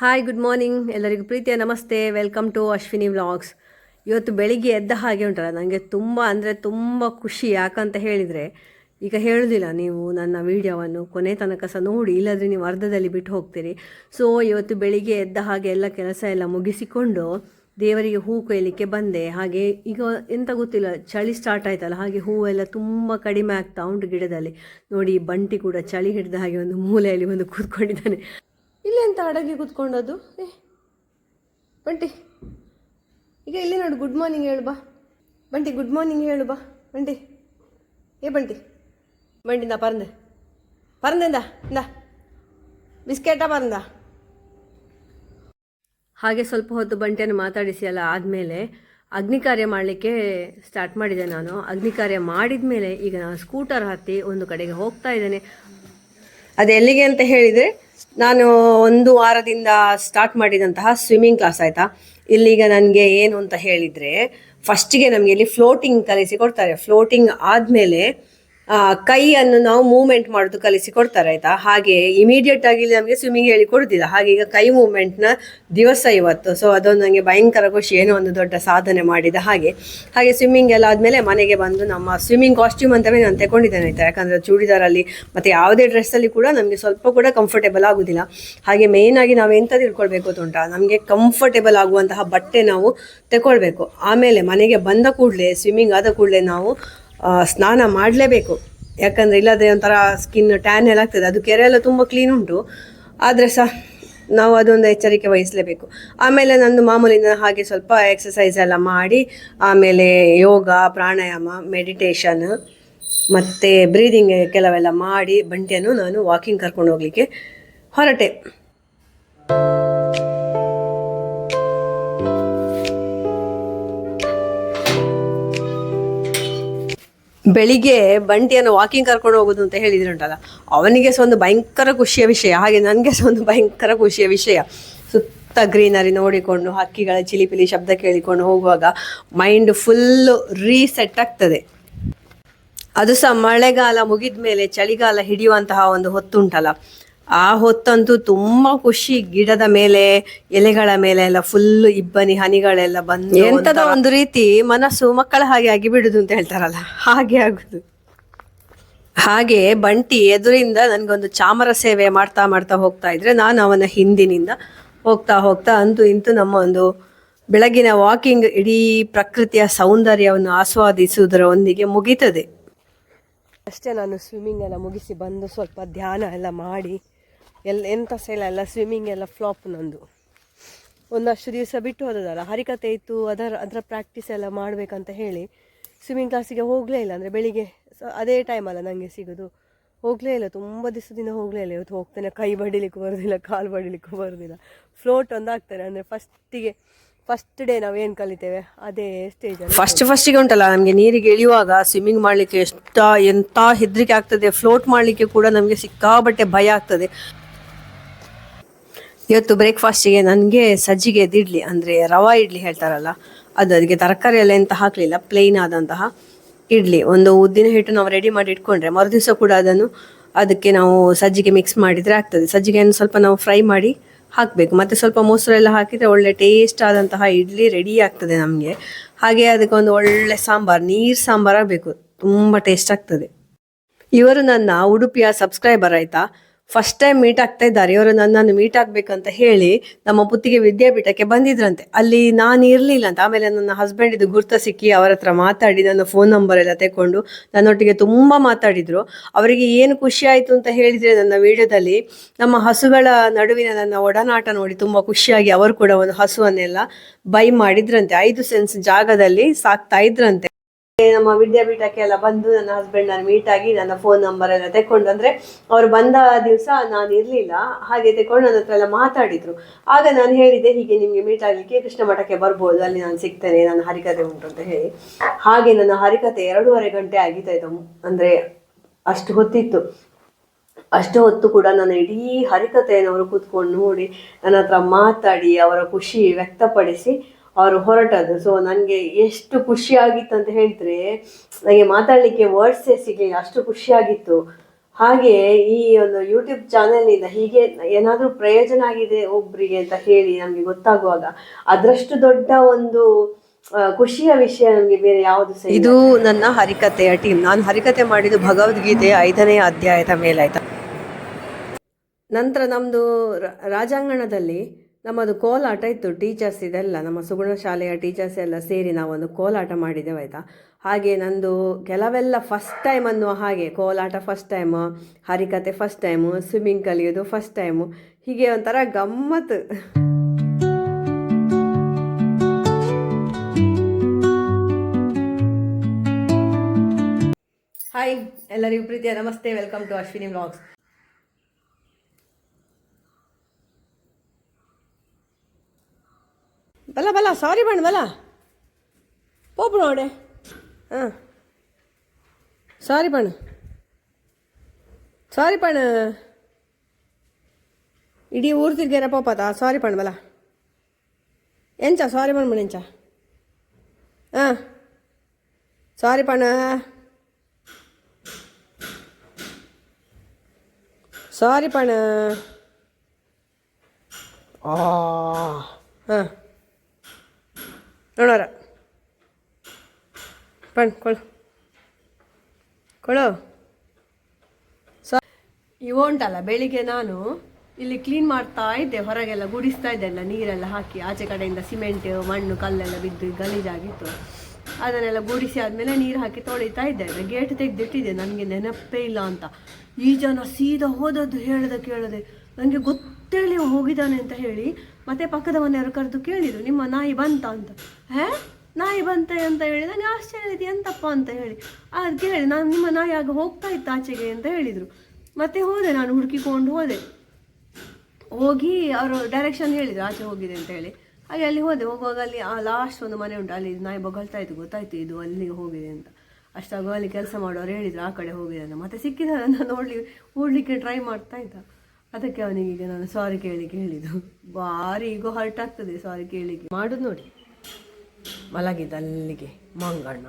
Hi good morning ಎಲ್ಲರಿಗೂ ಪ್ರೀತಿಯ ನಮಸ್ತೆ. ವೆಲ್ಕಮ್ ಟು ಅಶ್ವಿನಿ ವ್ಲಾಗ್ಸ್ ಇವತ್ತು ಬೆಳಿಗ್ಗೆ ಎದ್ದ ಹಾಗೆ ಉಂಟಲ್ಲ ನನಗೆ ತುಂಬ ಅಂದರೆ ತುಂಬ ಖುಷಿ. ಯಾಕಂತ ಹೇಳಿದರೆ, ಈಗ ಹೇಳೋದಿಲ್ಲ ನೀವು ನನ್ನ ವೀಡಿಯೋವನ್ನು ಕೊನೆ ತನಕ ಸಹ ನೋಡಿ, ಇಲ್ಲದ್ರೆ ನೀವು ಅರ್ಧದಲ್ಲಿ ಬಿಟ್ಟು ಹೋಗ್ತೀರಿ. ಸೊ ಇವತ್ತು ಬೆಳಿಗ್ಗೆ ಎದ್ದ ಹಾಗೆ ಎಲ್ಲ ಕೆಲಸ ಎಲ್ಲ ಮುಗಿಸಿಕೊಂಡು ದೇವರಿಗೆ ಹೂ ಕೊಯ್ಯಲಿಕ್ಕೆ ಬಂದೆ. ಹಾಗೆ ಈಗ ಎಂತ ಗೊತ್ತಿಲ್ಲ, ಚಳಿ ಸ್ಟಾರ್ಟ್ ಆಯ್ತಲ್ಲ, ಹಾಗೆ ಹೂವೆಲ್ಲ ತುಂಬ ಕಡಿಮೆ ಆಗ್ತಾ ಉಂಟು ಗಿಡದಲ್ಲಿ. ನೋಡಿ, ಬಂಟಿ ಕೂಡ ಚಳಿ ಹಿಡಿದ ಹಾಗೆ ಒಂದು ಮೂಲೆಯಲ್ಲಿ ಒಂದು ಕೂತ್ಕೊಂಡಿದ್ದಾನೆ. ಇಲ್ಲಿ ಎಂತ ಅಡಗಿ ಕೂತ್ಕೊಂಡದ್ದು ಏ ಬಂಟಿ ಈಗ ಇಲ್ಲಿ ನೋಡು ಗುಡ್ ಮಾರ್ನಿಂಗ್ ಹೇಳು ಬಾ. ಬಂಟಿ ಗುಡ್ ಮಾರ್ನಿಂಗ್ ಹೇಳು ಬಾ. ಬಂಟಿ ಏ ಬಂಟಿ ಬಂಟಿ ನಾ ಪರಂದೆ. ಪರಂದೆಂದ ಇಂದ ಬಿಸ್ಕೆಟ ಪರಂದ? ಹಾಗೆ ಸ್ವಲ್ಪ ಹೊತ್ತು ಬಂಟಿಯನ್ನು ಮಾತಾಡಿಸಿ ಅಲ್ಲ ಆದಮೇಲೆ ಅಗ್ನಿ ಕಾರ್ಯ ಮಾಡಲಿಕ್ಕೆ ಸ್ಟಾರ್ಟ್ ಮಾಡಿದೆ ನಾನು. ಅಗ್ನಿ ಕಾರ್ಯ ಮಾಡಿದ ಮೇಲೆ ಈಗ ನಾನು ಸ್ಕೂಟರ್ ಹತ್ತಿ ಒಂದು ಕಡೆಗೆ ಹೋಗ್ತಾ ಇದ್ದೇನೆ. ಅದು ಎಲ್ಲಿಗೆ ಅಂತ ಹೇಳಿದರೆ ನಾನು ಒಂದು ವಾರದಿಂದ ಸ್ಟಾರ್ಟ್ ಮಾಡಿದಂತಹ ಸ್ವಿಮ್ಮಿಂಗ್ ಕ್ಲಾಸ್ ಆಯಿತಾ? ಇಲ್ಲಿಗ ನನಗೆ ಏನು ಅಂತ ಹೇಳಿದರೆ ಫಸ್ಟಿಗೆ ನಮಗೆ ಇಲ್ಲಿ ಫ್ಲೋಟಿಂಗ್ ಕಲಿಸಿ ಕೊಡ್ತಾರೆ. ಫ್ಲೋಟಿಂಗ್ ಆದಮೇಲೆ ಕೈಯನ್ನು ನಾವು ಮೂವ್ಮೆಂಟ್ ಮಾಡೋದು ಕಲಿಸಿ ಕೊಡ್ತಾರೆ, ಆಯ್ತಾ? ಹಾಗೆ ಇಮಿಡಿಯೇಟ್ ಆಗಿ ನಮಗೆ ಸ್ವಿಮ್ಮಿಂಗ್ ಹೇಳಿ ಕೊಡುದಿಲ್ಲ. ಹಾಗೆ ಈಗ ಕೈ ಮೂವ್ಮೆಂಟ್ನ ದಿವಸ ಇವತ್ತು. ಸೊ ಅದೊಂದು ನನಗೆ ಭಯಂಕರ ಖುಷಿ. ಏನೋ ಒಂದು ದೊಡ್ಡ ಸಾಧನೆ ಮಾಡಿದ ಹಾಗೆ. ಹಾಗೆ ಸ್ವಿಮ್ಮಿಂಗ್ ಎಲ್ಲ ಆದಮೇಲೆ ಮನೆಗೆ ಬಂದು ನಮ್ಮ ಸ್ವಿಮ್ಮಿಂಗ್ ಕಾಸ್ಟ್ಯೂಮ್ ಅಂತಲೇ ನಾನು ತಗೊಂಡಿದ್ದೇನೆ ಆಯ್ತಾ? ಯಾಕಂದರೆ ಚೂಡಿದಾರಲ್ಲಿ ಮತ್ತು ಯಾವುದೇ ಡ್ರೆಸ್ಸಲ್ಲಿ ಕೂಡ ನಮಗೆ ಸ್ವಲ್ಪ ಕೂಡ ಕಂಫರ್ಟೇಬಲ್ ಆಗೋದಿಲ್ಲ. ಹಾಗೆ ಮೇಯ್ನಾಗಿ ನಾವು ಎಂತ ತಿಳ್ಕೊಳ್ಬೇಕು ಅಂತ ನಮಗೆ ಕಂಫರ್ಟೇಬಲ್ ಆಗುವಂತಹ ಬಟ್ಟೆ ನಾವು ತಗೊಳ್ಬೇಕು ಆಮೇಲೆ ಮನೆಗೆ ಬಂದ ಕೂಡಲೇ ಸ್ವಿಮ್ಮಿಂಗ್ ಆದ ಕೂಡಲೇ ನಾವು ಸ್ನಾನ ಮಾಡಲೇಬೇಕು. ಯಾಕಂದರೆ ಇಲ್ಲದೆ ಒಂಥರ ಸ್ಕಿನ್ ಟ್ಯಾನ್ ಎಲ್ಲ ಆಗ್ತದೆ. ಅದು ಕೆರೆ ಎಲ್ಲ ತುಂಬ ಕ್ಲೀನ್ ಉಂಟು. ಆದರೆ ಸಹ ನಾವು ಅದೊಂದು ಎಚ್ಚರಿಕೆ ವಹಿಸಲೇಬೇಕು. ಆಮೇಲೆ ನಂದು ಮಾಮೂಲಿಂದ ಹಾಗೆ ಸ್ವಲ್ಪ ಎಕ್ಸಸೈಸ್ ಎಲ್ಲ ಮಾಡಿ, ಆಮೇಲೆ ಯೋಗ, ಪ್ರಾಣಾಯಾಮ ಮೆಡಿಟೇಷನ್ ಮತ್ತು ಬ್ರೀದಿಂಗ್ ಕೆಲವೆಲ್ಲ ಮಾಡಿ, ಬಂಟಿಯನ್ನು ನಾನು ವಾಕಿಂಗ್ ಕರ್ಕೊಂಡು ಹೋಗಲಿಕ್ಕೆ ಹೊರಟೆ. ಬೆಳಿಗ್ಗೆ ಬಂಟಿಯನ್ನು ವಾಕಿಂಗ್ ಕರ್ಕೊಂಡು ಹೋಗೋದು ಅಂತ ಹೇಳಿದ್ರುಂಟಲ್ಲ ಅವನಿಗೆ ಸಹ ಒಂದು ಭಯಂಕರ ಖುಷಿಯ ವಿಷಯ, ಹಾಗೆ ನನಗೆ ಸಹ ಒಂದು ಭಯಂಕರ ಖುಷಿಯ ವಿಷಯ. ಸುತ್ತ ಗ್ರೀನರಿ ನೋಡಿಕೊಂಡು, ಹಕ್ಕಿಗಳ ಚಿಲಿಪಿಲಿ ಶಬ್ದ ಕೇಳಿಕೊಂಡು ಹೋಗುವಾಗ ಮೈಂಡ್ ಫುಲ್ಲು ರೀಸೆಟ್ ಆಗ್ತದೆ. ಅದು ಸಹ ಮಳೆಗಾಲ ಮುಗಿದ ಮೇಲೆ ಚಳಿಗಾಲ ಹಿಡಿಯುವಂತಹ ಒಂದು ಹೊತ್ತುಂಟಲ್ಲ ಆ ಹೊತ್ತಂತೂ ತುಂಬಾ ಖುಷಿ. ಗಿಡದ ಮೇಲೆ ಎಲೆಗಳ ಮೇಲೆ ಎಲ್ಲ ಫುಲ್ ಇಬ್ಬನಿ ಹನಿಗಳೆಲ್ಲ ಬಂದು ಎಂತದ ಒಂದು ರೀತಿ ಮನಸ್ಸು ಮಕ್ಕಳ ಹಾಗೆ ಆಗಿ ಬಿಡುದು ಅಂತ ಹೇಳ್ತಾರಲ್ಲ ಹಾಗೆ ಆಗುದು. ಹಾಗೆ ಬಂಟಿ ಎದುರಿಂದ ನನಗೊಂದು ಚಾಮರ ಸೇವೆ ಮಾಡ್ತಾ ಮಾಡ್ತಾ ಹೋಗ್ತಾ ಇದ್ರೆ ನಾನು ಅವನ ಹಿಂದಿನಿಂದ ಹೋಗ್ತಾ ಹೋಗ್ತಾ ಅಂತೂ ಇಂತೂ ನಮ್ಮ ಒಂದು ಬೆಳಗಿನ ವಾಕಿಂಗ್ ಇಡೀ ಪ್ರಕೃತಿಯ ಸೌಂದರ್ಯವನ್ನು ಆಸ್ವಾದಿಸುವುದರ ಒಂದಿಗೆ ಮುಗೀತದೆ. ಅಷ್ಟೇ ನಾನು ಸ್ವಿಮ್ಮಿಂಗ್ ಎಲ್ಲ ಮುಗಿಸಿ ಬಂದು ಸ್ವಲ್ಪ ಧ್ಯಾನ ಎಲ್ಲ ಮಾಡಿ ಎಲ್ಲ ಎಂಥ ಸೇಲ ಇಲ್ಲ ಎಲ್ಲ ಸ್ವಿಮ್ಮಿಂಗ್ ಎಲ್ಲ ಫ್ಲಾಪ್ ನಂದು. ಒಂದಷ್ಟು ದಿವಸ ಬಿಟ್ಟು ಹೋದದಲ್ಲ ಹರಿಕತೆ ಇತ್ತು ಅದರ ಅದರ ಪ್ರಾಕ್ಟೀಸ್ ಎಲ್ಲ ಮಾಡಬೇಕಂತ ಹೇಳಿ ಸ್ವಿಮ್ಮಿಂಗ್ ಕ್ಲಾಸಿಗೆ ಹೋಗಲೇ ಇಲ್ಲ ಅಂದರೆ ಬೆಳಿಗ್ಗೆ ಅದೇ ಟೈಮ್ ಅಲ್ಲ ನನಗೆ ಸಿಗೋದು. ಹೋಗಲೇ ಇಲ್ಲ ತುಂಬ ದಿವಸದಿಂದ ಹೋಗಲೇ ಇಲ್ಲ ಇವತ್ತು ಹೋಗ್ತೇನೆ ಕೈ ಬಡಿಲಿಕ್ಕೂ ಬರೋದಿಲ್ಲ ಕಾಲು ಬಡಿಲಿಕ್ಕೂ ಬರೋದಿಲ್ಲ. ಫ್ಲೋಟ್ ಒಂದು ಆಗ್ತಾರೆ ಅಂದರೆ ಫಸ್ಟಿಗೆ ಫಸ್ಟ್ ಡೇ ನಾವು ಏನು ಕಲಿತೇವೆ ಅದೇ ಸ್ಟೇಜ್ ಫಸ್ಟ್ ಫಸ್ಟಿಗೆ ಉಂಟಲ್ಲ ನಮಗೆ ನೀರಿಗೆ ಇಳಿಯುವಾಗ ಸ್ವಿಮ್ಮಿಂಗ್ ಮಾಡಲಿಕ್ಕೆ ಎಷ್ಟ ಎಂಥ ಹೆದರಿಕೆ ಆಗ್ತದೆ ಫ್ಲೋಟ್ ಮಾಡಲಿಕ್ಕೆ ಕೂಡ ನಮಗೆ ಸಿಕ್ಕಾಬಟ್ಟೆ ಭಯ ಆಗ್ತದೆ. ಇವತ್ತು ಬ್ರೇಕ್ಫಾಸ್ಟಿಗೆ ನನಗೆ ಸಜ್ಜಿಗೆ ಇಡ್ಲಿ, ಅಂದರೆ ರವಾ ಇಡ್ಲಿ ಹೇಳ್ತಾರಲ್ಲ, ಅದು ಅದಕ್ಕೆ ತರಕಾರಿ ಎಲ್ಲ ಎಂತ ಹಾಕಲಿಲ್ಲ ಪ್ಲೇನ್ ಆದಂತಹ ಇಡ್ಲಿ. ಒಂದು ಉದ್ದಿನ ಹಿಟ್ಟು ನಾವು ರೆಡಿ ಮಾಡಿ ಇಟ್ಕೊಂಡ್ರೆ ಮರುದಿವಸ ಕೂಡ ಅದನ್ನು ಅದಕ್ಕೆ ನಾವು ಸಜ್ಜಿಗೆ ಮಿಕ್ಸ್ ಮಾಡಿದರೆ ಆಗ್ತದೆ. ಸಜ್ಜಿಗೆಯನ್ನು ಸ್ವಲ್ಪ ನಾವು ಫ್ರೈ ಮಾಡಿ ಹಾಕಬೇಕು. ಮತ್ತು ಸ್ವಲ್ಪ ಮೊಸರೆಲ್ಲ ಹಾಕಿದರೆ ಒಳ್ಳೆ ಟೇಸ್ಟ್ ಆದಂತಹ ಇಡ್ಲಿ ರೆಡಿ ಆಗ್ತದೆ ನಮಗೆ. ಹಾಗೆ ಅದಕ್ಕೆ ಒಂದು ಒಳ್ಳೆ ಸಾಂಬಾರು, ನೀರು ಸಾಂಬಾರು ಆಗಬೇಕು. ತುಂಬ ಟೇಸ್ಟ್ ಆಗ್ತದೆ. ಇವರು ನನ್ನ ಉಡುಪಿಯ ಸಬ್ಸ್ಕ್ರೈಬರ್ ಆಯ್ತಾ? ಫಸ್ಟ್ ಟೈಮ್ ಮೀಟ್ ಆಗ್ತಾ ಇದ್ದಾರೆ. ಇವರು ನನ್ನನ್ನು ಮೀಟ್ ಆಗ್ಬೇಕಂತ ಹೇಳಿ ನಮ್ಮ ಪುತ್ತಿಗೆ ವಿದ್ಯಾಪೀಠಕ್ಕೆ ಬಂದಿದ್ರಂತೆ. ಅಲ್ಲಿ ನಾನು ಇರಲಿಲ್ಲ ಅಂತ. ಆಮೇಲೆ ನನ್ನ ಹಸ್ಬೆಂಡ್ ಇದು ಗುರ್ತ ಸಿಕ್ಕಿ ಅವರ ಹತ್ರ ಮಾತಾಡಿ ನನ್ನ ಫೋನ್ ನಂಬರ್ ಎಲ್ಲ ತೆಕೊಂಡು ನನ್ನೊಟ್ಟಿಗೆ ತುಂಬ ಮಾತಾಡಿದ್ರು. ಅವರಿಗೆ ಏನು ಖುಷಿ ಆಯಿತು ಅಂತ ಹೇಳಿದ್ರೆ ನನ್ನ ವಿಡಿಯೋದಲ್ಲಿ ನಮ್ಮ ಹಸುಗಳ ನಡುವಿನ ನನ್ನ ಒಡನಾಟ ನೋಡಿ ತುಂಬ ಖುಷಿಯಾಗಿ ಅವರು ಕೂಡ ಒಂದು ಹಸುವನ್ನೆಲ್ಲ ಬೈ ಮಾಡಿದ್ರಂತೆ. ಐದು ಸೆನ್ಸ್ ಜಾಗದಲ್ಲಿ ಸಾಕ್ತಾ ಇದ್ರಂತೆ. ನಮ್ಮ ವಿದ್ಯಾಪೀಠಕ್ಕೆ ಎಲ್ಲ ಬಂದು ನನ್ನ ಹಸ್ಬೆಂಡ್ ನಾನು ಮೀಟ್ ಆಗಿ ನನ್ನ ಫೋನ್ ನಂಬರ್ ಎಲ್ಲ ತೆಕೊಂಡು ಅಂದ್ರೆ ಅವ್ರು ಬಂದ ದಿವಸ ನಾನು ಇರಲಿಲ್ಲ. ಹಾಗೆ ತೆಕೊಂಡು ನನ್ನ ಹತ್ರ ಎಲ್ಲ ಮಾತಾಡಿದ್ರು. ಆಗ ನಾನು ಹೇಳಿದೆ, ಹೀಗೆ ನಿಮಗೆ ಮೀಟ್ ಆಗಲಿಕ್ಕೆ ಕೃಷ್ಣ ಮಠಕ್ಕೆ ಬರ್ಬೋದು, ಅಲ್ಲಿ ನಾನು ಸಿಗ್ತೇನೆ, ನನ್ನ ಹರಿಕತೆ ಉಂಟು ಅಂತ ಹೇಳಿ. ಹಾಗೆ ನನ್ನ ಹರಿಕತೆ ಎರಡೂವರೆ ಗಂಟೆ ಆಗಿತ್ತಾಯ್ತು ಅಂದ್ರೆ ಅಷ್ಟು ಹೊತ್ತಿತ್ತು. ಅಷ್ಟು ಹೊತ್ತು ಕೂಡ ನನ್ನ ಇಡೀ ಹರಿಕತೆಯನ್ನು ಅವರು ಕೂತ್ಕೊಂಡು ನೋಡಿ, ನನ್ನ ಹತ್ರ ಮಾತಾಡಿ, ಅವರ ಖುಷಿ ವ್ಯಕ್ತಪಡಿಸಿ ಅವರು ಹೊರಟದ್ದು. ಸೊ ನನಗೆ ಎಷ್ಟು ಖುಷಿಯಾಗಿತ್ತು ಅಂತ ಹೇಳಿದ್ರೆ ನನಗೆ ಮಾತಾಡಲಿಕ್ಕೆ ವರ್ಡ್ಸೇ ಸಿಗಲಿಲ್ಲ ಅಷ್ಟು ಖುಷಿಯಾಗಿತ್ತು. ಹಾಗೆ ಈ ಒಂದು ಯೂಟ್ಯೂಬ್ ಚಾನೆಲ್ನಿಂದ ಹೀಗೆ ಏನಾದರೂ ಪ್ರಯೋಜನ ಆಗಿದೆ ಒಬ್ರಿಗೆ ಅಂತ ಹೇಳಿ ನಮಗೆ ಗೊತ್ತಾಗುವಾಗ ಅದರಷ್ಟು ದೊಡ್ಡ ಒಂದು ಖುಷಿಯ ವಿಷಯ ನಮಗೆ ಬೇರೆ ಯಾವುದು ಸಹ ಇದು ನನ್ನ ಹರಿಕತೆಯ ಟೀಮ್ ನಾನು ಹರಿಕತೆ ಮಾಡಿದ್ದು ಭಗವದ್ಗೀತೆಯ ಐದನೇ ಅಧ್ಯಾಯದ ಮೇಲಾಯ್ತಾ. ನಂತರ ನಮ್ಮದು ರಾಜಾಂಗಣದಲ್ಲಿ ನಮ್ಮದು ಕೋಲಾಟ ಇತ್ತು ಟೀಚರ್ಸ್ ಇದೆಲ್ಲ, ನಮ್ಮ ಸುಗುಣ ಶಾಲೆಯ ಟೀಚರ್ಸ್ ಎಲ್ಲ ಸೇರಿ ನಾವೊಂದು ಕೋಲಾಟ ಮಾಡಿದ್ದೆವು ಆಯಿತಾ? ಹಾಗೆ ನಂದು ಕೆಲವೆಲ್ಲ ಫಸ್ಟ್ ಟೈಮ್ ಅನ್ನುವ ಹಾಗೆ, ಕೋಲಾಟ ಫಸ್ಟ್ ಟೈಮ್ ಹರಿಕತೆ ಫಸ್ಟ್ ಟೈಮು ಸ್ವಿಮ್ಮಿಂಗ್ ಕಲಿಯೋದು ಫಸ್ಟ್ ಟೈಮು ಹೀಗೆ ಒಂಥರ ಗಮ್ಮತ್ತು. ಹಾಯ್ ಎಲ್ಲರಿಗೂ ಪ್ರೀತಿಯ ನಮಸ್ತೆ ವೆಲ್ಕಮ್ ಟು ಅಶ್ವಿನಿ ವ್ಲಾಗ್ಸ್ ಬಲ ಬಲ ಸಾರಿ ಬಣ್ಣ ಬಲ ಪೋಪು ನೋಡೆ ಹಾಂ ಸಾರಿ ಬಣ್ಣ ಸಾರಿ ಪಣ ಇಡೀ ಊರು ತಿರ್ಗ್ಯಾರ ಪೋಪತ ಸಾರಿ ಪಣ ಬಲ ಎಂಚ ಸಾರಿ ಪಣ ಬಣ್ಣ ಎಂಚ ಹಾಂ ಸಾರಿ ಪಣ ಸಾರಿ ಪಣ ಆ ಹಾಂ ನೋಡೋರ. ಪಣ್ ಕೊಳು ಕೊಳು ಸ ಇವು ಉಂಟಲ್ಲ, ಬೆಳಿಗ್ಗೆ ನಾನು ಇಲ್ಲಿ ಕ್ಲೀನ್ ಮಾಡ್ತಾ ಇದ್ದೆ, ಹೊರಗೆಲ್ಲ ಗುಡಿಸ್ತಾ ಇದ್ದೆ, ಎಲ್ಲ ನೀರೆಲ್ಲ ಹಾಕಿ, ಆಚೆ ಕಡೆಯಿಂದ ಸಿಮೆಂಟ್ ಮಣ್ಣು, ಕಲ್ಲೆಲ್ಲ ಬಿದ್ದು ಗಲೀಜಾಗಿತ್ತು. ಅದನ್ನೆಲ್ಲ ಗುಡಿಸಿ ಆದಮೇಲೆ ನೀರು ಹಾಕಿ ತೊಳಿತಾ ಇದ್ದೆ ಗೇಟ್ ತೆಗೆದಿಟ್ಟಿದೆ. ನನಗೆ ನೆನಪೇ ಇಲ್ಲ ಅಂತ. ಈ ಜನ ಸೀದಾ ಹೋದದ್ದು ಹೇಳದ ಕೇಳದೆ ನನಗೆ ಗೊತ್ತೇಳಿ ಹೋಗಿದ್ದಾನೆ ಅಂತ ಹೇಳಿ ಮತ್ತೆ ಪಕ್ಕದ ಮನೆಯವರು ಕರೆದು ಕೇಳಿದ್ರು, ನಿಮ್ಮ ನಾಯಿ ಬಂತ ಅಂತ. ಹೇ? ನಾಯಿ ಬಂತೆ ಅಂತ ಹೇಳಿ? ನನಗೆ ಆಶ್ಚರ್ಯ ಇದೆ. ಎಂತಪ್ಪ ಅಂತ ಹೇಳಿ. ಅದಕ್ಕೆ ಕೇಳಿ, ನಾನು ನಿಮ್ಮ ನಾಯಿ ಆಗ ಹೋಗ್ತಾ ಇತ್ತು ಆಚೆಗೆ ಅಂತ ಹೇಳಿದರು. ಮತ್ತೆ ಹೋದೆ ನಾನು ಹುಡುಕಿಕೊಂಡು ಹೋದೆ. ಹೋಗಿ ಅವರು ಡೈರೆಕ್ಷನ್ ಹೇಳಿದ್ರು, ಆಚೆ ಹೋಗಿದೆ ಅಂತ ಹೇಳಿ. ಹಾಗೆ ಅಲ್ಲಿ ಹೋದೆ. ಹೋಗುವಾಗ ಅಲ್ಲಿ, ಆ ಲಾಸ್ಟ್ ಒಂದು ಮನೆ ಉಂಟು. ಅಲ್ಲಿ ನಾಯಿ ಬೊಗಳ್ತಾ ಇತ್ತು. ಗೊತ್ತಾಯ್ತು ಇದು ಅಲ್ಲಿಗೆ ಹೋಗಿದೆ ಅಂತ. ಅಷ್ಟಾಗ ಅಲ್ಲಿ ಕೆಲಸ ಮಾಡೋರು ಹೇಳಿದ್ರು, ಆ ಕಡೆ ಹೋಗಿದೆ ಅಂತ. ಮತ್ತೆ ಸಿಕ್ಕಿದ ನಾನು ನೋಡ್ಲಿ, ಓಡ್ಲಿಕ್ಕೆ ಟ್ರೈ ಮಾಡ್ತಾ ಇದ್ದ. ಅದಕ್ಕೆ ಅವನಿಗೆ ಈಗ ನಾನು ಸಾರಿ ಕೇಳಿಕ್ಕೆ ಹೇಳಿದ್ದು. ಭಾರಿ ಈಗೋ ಹರ್ಟ್ ಆಗ್ತದೆ ಸಾರಿ ಕೇಳಿಕ್ಕೆ ಮಾಡುದು ನೋಡಿ. ಮಲಗಿದ ಅಲ್ಲಿಗೆ ಮಂಗಣ್ಣ